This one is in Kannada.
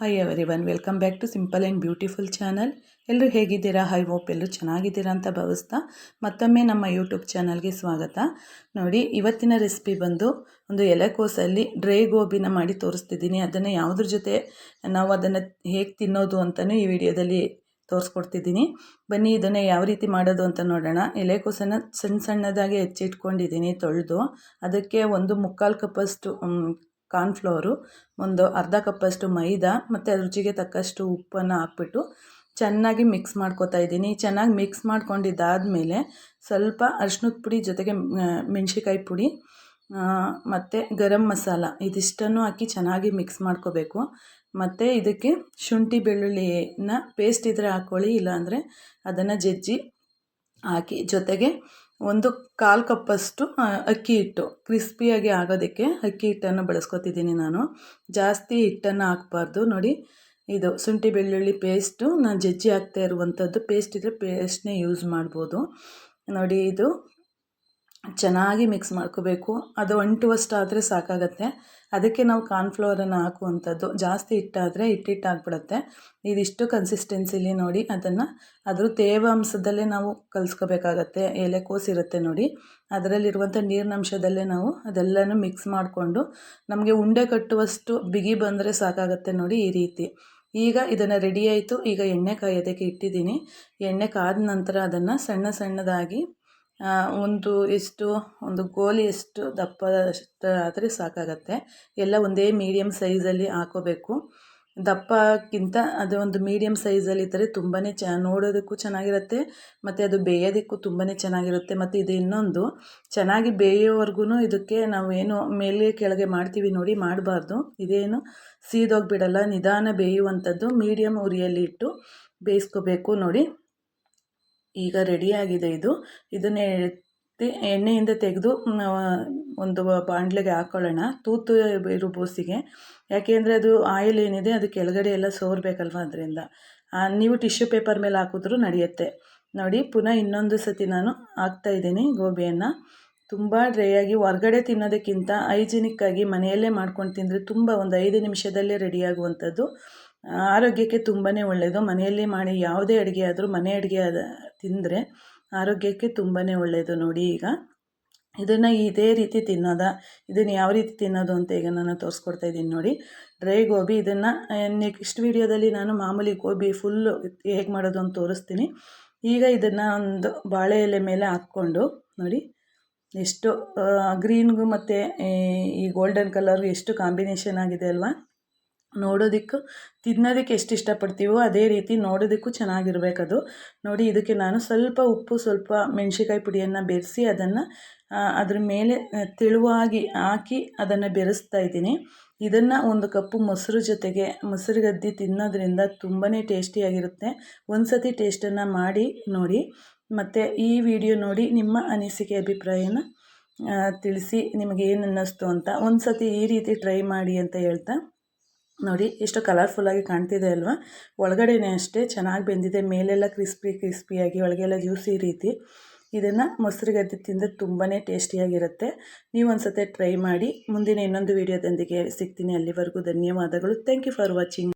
Hi everyone welcome back to simple and beautiful channel ಎಲ್ಲರೂ ಹೇಗಿದ್ದೀರಾ? ಹೈ ಹೋಪ್ ಎಲ್ಲರೂ ಚೆನ್ನಾಗಿದ್ದೀರಾ ಅಂತ ಭಾವಿಸ್ತಾ ಮತ್ತೊಮ್ಮೆ ನಮ್ಮ ಯೂಟ್ಯೂಬ್ ಚಾನಲ್ಗೆ ಸ್ವಾಗತ. ನೋಡಿ, ಇವತ್ತಿನ ರೆಸಿಪಿ ಬಂದು ಒಂದು ಎಲೆಕೋಸಲ್ಲಿ ಡ್ರೈ ಗೋಬಿನ ಮಾಡಿ ತೋರಿಸ್ತಿದ್ದೀನಿ. ಅದನ್ನು ಯಾವುದ್ರ ಜೊತೆ ನಾವು ಅದನ್ನು ಹೇಗೆ ತಿನ್ನೋದು ಅಂತಲೂ ಈ ವಿಡಿಯೋದಲ್ಲಿ ತೋರಿಸ್ಕೊಡ್ತಿದ್ದೀನಿ. ಬನ್ನಿ, ಇದನ್ನು ಯಾವ ರೀತಿ ಮಾಡೋದು ಅಂತ ನೋಡೋಣ. ಎಲೆಕೋಸನ್ನು ಸಣ್ಣ ಸಣ್ಣದಾಗಿ ಹೆಚ್ಚಿಟ್ಕೊಂಡಿದ್ದೀನಿ, ತೊಳೆದು. ಅದಕ್ಕೆ ಒಂದು ಮುಕ್ಕಾಲು ಕಪ್ಪಷ್ಟು ಕಾರ್ನ್ಫ್ಲೋರು, ಒಂದು ಅರ್ಧ ಕಪ್ಪಷ್ಟು ಮೈದಾ ಮತ್ತು ರುಚಿಗೆ ತಕ್ಕಷ್ಟು ಉಪ್ಪನ್ನು ಹಾಕ್ಬಿಟ್ಟು ಚೆನ್ನಾಗಿ ಮಿಕ್ಸ್ ಮಾಡ್ಕೊತಾ ಇದ್ದೀನಿ. ಚೆನ್ನಾಗಿ ಮಿಕ್ಸ್ ಮಾಡ್ಕೊಂಡಿದ್ದಾದಮೇಲೆ ಸ್ವಲ್ಪ ಅರ್ಶಿನದ ಪುಡಿ ಜೊತೆಗೆ ಮೆಣ್ಸಿಕಾಯಿ ಪುಡಿ ಮತ್ತು ಗರಂ ಮಸಾಲ ಇದಿಷ್ಟನ್ನು ಹಾಕಿ ಚೆನ್ನಾಗಿ ಮಿಕ್ಸ್ ಮಾಡ್ಕೋಬೇಕು. ಮತ್ತು ಇದಕ್ಕೆ ಶುಂಠಿ ಬೆಳ್ಳುಳ್ಳಿನ ಪೇಸ್ಟ್ ಇದ್ದರೆ ಹಾಕ್ಕೊಳ್ಳಿ ಇಲ್ಲಾಂದರೆ ಅದನ್ನು ಜಜ್ಜಿ ಹಾಕಿ ಜೊತೆಗೆ ಒಂದು ಕಾಲು ಕಪ್ಪಷ್ಟು ಅಕ್ಕಿ ಹಿಟ್ಟು ಕ್ರಿಸ್ಪಿಯಾಗಿ ಆಗೋದಕ್ಕೆ ಅಕ್ಕಿ ಹಿಟ್ಟನ್ನು ಬಳಸ್ಕೊತಿದ್ದೀನಿ ನಾನು. ಜಾಸ್ತಿ ಹಿಟ್ಟನ್ನು ಹಾಕ್ಬಾರ್ದು. ನೋಡಿ, ಇದು ಶುಂಠಿ ಬೆಳ್ಳುಳ್ಳಿ ಪೇಸ್ಟು ನಾನು ಜಜ್ಜಿ ಹಾಕ್ತಾ ಇರುವಂಥದ್ದು ಪೇಸ್ಟ್ ಇದ್ದರೆ ಪೇಸ್ಟ್ನೇ ಯೂಸ್ ಮಾಡ್ಬೋದು. ನೋಡಿ, ಇದು ಚೆನ್ನಾಗಿ ಮಿಕ್ಸ್ ಮಾಡ್ಕೋಬೇಕು. ಅದು ಅಂಟುವಷ್ಟಾದರೆ ಸಾಕಾಗತ್ತೆ. ಅದಕ್ಕೆ ನಾವು ಕಾರ್ನ್ಫ್ಲವರನ್ನು ಹಾಕುವಂಥದ್ದು. ಜಾಸ್ತಿ ಹಿಟ್ಟಾದರೆ ಹಿಟ್ಟಿಟ್ಟಾಗ್ಬಿಡುತ್ತೆ. ಇದಿಷ್ಟು ಕನ್ಸಿಸ್ಟೆನ್ಸಿಲಿ ನೋಡಿ ಅದನ್ನು ಅದರ ತೇವಾಂಶದಲ್ಲೇ ನಾವು ಕಲಿಸ್ಕೋಬೇಕಾಗತ್ತೆ. ಇರುತ್ತೆ ನೋಡಿ. ಅದರಲ್ಲಿರುವಂಥ ನೀರಿನಂಶದಲ್ಲೇ ನಾವು ಅದೆಲ್ಲನೂ ಮಿಕ್ಸ್ ಮಾಡಿಕೊಂಡು ನಮಗೆ ಉಂಡೆ ಕಟ್ಟುವಷ್ಟು ಬಿಗಿ ಬಂದರೆ ಸಾಕಾಗತ್ತೆ ನೋಡಿ ಈ ರೀತಿ. ಈಗ ಇದನ್ನು ರೆಡಿ ಆಯಿತು. ಈಗ ಎಣ್ಣೆ ಕಾಯೋದಕ್ಕೆ ಇಟ್ಟಿದ್ದೀನಿ. ಎಣ್ಣೆ ಕಾದ ನಂತರ ಅದನ್ನು ಸಣ್ಣ ಸಣ್ಣದಾಗಿ ಒಂದು ಎಷ್ಟು, ಒಂದು ಗೋಲಿ ಎಷ್ಟು ದಪ್ಪ ಅಷ್ಟು ಆದರೆ ಸಾಕಾಗತ್ತೆ. ಎಲ್ಲ ಒಂದೇ ಮೀಡಿಯಮ್ ಸೈಜಲ್ಲಿ ಹಾಕೋಬೇಕು. ದಪ್ಪಕ್ಕಿಂತ ಅದು ಒಂದು ಮೀಡಿಯಮ್ ಸೈಜಲ್ಲಿ ಇದ್ದರೆ ತುಂಬಾ ಚ, ನೋಡೋದಕ್ಕೂ ಚೆನ್ನಾಗಿರುತ್ತೆ, ಮತ್ತು ಅದು ಬೇಯೋದಕ್ಕೂ ತುಂಬಾ ಚೆನ್ನಾಗಿರುತ್ತೆ. ಮತ್ತು ಇದು ಇನ್ನೊಂದು, ಚೆನ್ನಾಗಿ ಬೇಯೋವರೆಗೂ ಇದಕ್ಕೆ ನಾವು ಏನು ಮೇಲೆ ಕೆಳಗೆ ಮಾಡ್ತೀವಿ ನೋಡಿ, ಮಾಡಬಾರ್ದು. ಇದೇನು ಸೀದೋಗಿಬಿಡಲ್ಲ, ನಿಧಾನ ಬೇಯುವಂಥದ್ದು ಮೀಡಿಯಂ ಉರಿಯಲ್ಲಿ ಇಟ್ಟು ಬೇಯಿಸ್ಕೋಬೇಕು ನೋಡಿ. ಈಗ ರೆಡಿಯಾಗಿದೆ ಇದು. ಇದನ್ನೇ ಎತ್ತಿ ಎಣ್ಣೆಯಿಂದ ತೆಗೆದು ಒಂದು ಬಾಣಲೆಗೆ ಹಾಕ್ಕೊಳ್ಳೋಣ ತೂತು ಇರೋ ಬೋಸಿಗೆ. ಯಾಕೆ ಅಂದರೆ ಅದು ಆಯಿಲ್ ಏನಿದೆ, ಅದು ಕೆಳಗಡೆ ಎಲ್ಲ ಸೋರಬೇಕಲ್ವ ಅದರಿಂದ. ನೀವು ಟಿಶ್ಯೂ ಪೇಪರ್ ಮೇಲೆ ಹಾಕಿದ್ರೂ ನಡೆಯುತ್ತೆ. ನೋಡಿ, ಪುನಃ ಇನ್ನೊಂದು ಸತಿ ನಾನು ಹಾಕ್ತಾಯಿದ್ದೀನಿ ಗೋಬಿಯನ್ನು. ತುಂಬ ಡ್ರೈ ಆಗಿ ಹೊರ್ಗಡೆ ತಿನ್ನೋದಕ್ಕಿಂತ ಹೈಜಿನಿಕ್ಕಾಗಿ ಮನೆಯಲ್ಲೇ ಮಾಡ್ಕೊಂಡು ತಿಂದರೆ ತುಂಬ ಒಂದು ಐದು ನಿಮಿಷದಲ್ಲೇ ರೆಡಿಯಾಗುವಂಥದ್ದು ಆರೋಗ್ಯಕ್ಕೆ ತುಂಬಾ ಒಳ್ಳೆಯದು ಮನೆಯಲ್ಲೇ ಮಾಡಿ, ಯಾವುದೇ ಅಡುಗೆ ಆದರೂ ಮನೆ ಅಡುಗೆ ಅದ ತಿಂದರೆ ಆರೋಗ್ಯಕ್ಕೆ ತುಂಬಾ ಒಳ್ಳೆಯದು ನೋಡಿ ಈಗ. ಇದನ್ನು ಇದೇ ರೀತಿ ತಿನ್ನೋದ, ಇದನ್ನು ಯಾವ ರೀತಿ ತಿನ್ನೋದು ಅಂತ ಈಗ ನಾನು ತೋರಿಸ್ಕೊಡ್ತಾ ಇದ್ದೀನಿ ನೋಡಿ. ಡ್ರೈ ಗೋಬಿ ಇದನ್ನು ನೆಕ್ಸ್ಟ್ ವೀಡಿಯೋದಲ್ಲಿ ನಾನು ಮಾಮೂಲಿ ಗೋಬಿ ಫುಲ್ಲು ಹೇಗೆ ಮಾಡೋದು ಅಂತ ತೋರಿಸ್ತೀನಿ. ಈಗ ಇದನ್ನು ಒಂದು ಬಾಳೆ ಎಲೆ ಮೇಲೆ ಹಾಕ್ಕೊಂಡು ನೋಡಿ, ಎಷ್ಟು ಗ್ರೀನ್ಗು ಮತ್ತು, ಈ ಗೋಲ್ಡನ್ ಕಲರ್ಗು ಎಷ್ಟು ಕಾಂಬಿನೇಷನ್ ಆಗಿದೆ ಅಲ್ವಾ? ನೋಡೋದಕ್ಕೂ, ತಿನ್ನೋದಕ್ಕೆ ಎಷ್ಟು ಇಷ್ಟಪಡ್ತೀವೋ ಅದೇ ರೀತಿ ನೋಡೋದಕ್ಕೂ ಚೆನ್ನಾಗಿರಬೇಕದು. ನೋಡಿ, ಇದಕ್ಕೆ ನಾನು ಸ್ವಲ್ಪ ಉಪ್ಪು, ಸ್ವಲ್ಪ ಮೆಣಸಿಕಾಯಿ ಪುಡಿಯನ್ನು ಬೆರೆಸಿ ಅದನ್ನು ಅದ್ರ ಮೇಲೆ ತೆಳುವಾಗಿ ಹಾಕಿ ಅದನ್ನು ಬೆರೆಸ್ತಾ ಇದ್ದೀನಿ. ಇದನ್ನು ಒಂದು ಕಪ್ಪು ಮೊಸರು ಜೊತೆಗೆ, ಮೊಸರು ಗದ್ದಿ ತಿನ್ನೋದ್ರಿಂದ ತುಂಬಾ ಟೇಸ್ಟಿಯಾಗಿರುತ್ತೆ ಒಂದು ಸತಿ ಟೇಸ್ಟನ್ನು ಮಾಡಿ, ನೋಡಿ. ಮತ್ತು ಈ ವಿಡಿಯೋ ನೋಡಿ ನಿಮ್ಮ ಅನಿಸಿಕೆ, ಅಭಿಪ್ರಾಯನ ತಿಳಿಸಿ ನಿಮಗೆ ಏನು ಅನ್ನಿಸ್ತು ಅಂತ. ಒಂದು ಸತಿ ಈ ರೀತಿ ಟ್ರೈ ಮಾಡಿ ಅಂತ ಹೇಳ್ತಾ. ನೋಡಿ, ಎಷ್ಟು ಕಲರ್ಫುಲ್ಲಾಗಿ ಕಾಣ್ತಿದೆ ಅಲ್ವಾ? ಒಳಗಡೆನೇ ಅಷ್ಟೇ ಚೆನ್ನಾಗಿ ಬೆಂದಿದೆ, ಮೇಲೆಲ್ಲ ಕ್ರಿಸ್ಪಿ ಕ್ರಿಸ್ಪಿಯಾಗಿ ಒಳಗೆಲ್ಲ ಜ್ಯೂಸಿ ರೀತಿ. ಇದನ್ನು ಮೊಸರು ಗದ್ದೆ ತಿಂದರೆ ತುಂಬಾ ಟೇಸ್ಟಿಯಾಗಿರುತ್ತೆ ನೀವು ಒಂದು ಸತಿ ಟ್ರೈ ಮಾಡಿ. ಮುಂದಿನ ಇನ್ನೊಂದು ವೀಡಿಯೋದೊಂದಿಗೆ ಸಿಗ್ತೀನಿ. ಅಲ್ಲಿವರೆಗೂ ಧನ್ಯವಾದಗಳು. Thank you for watching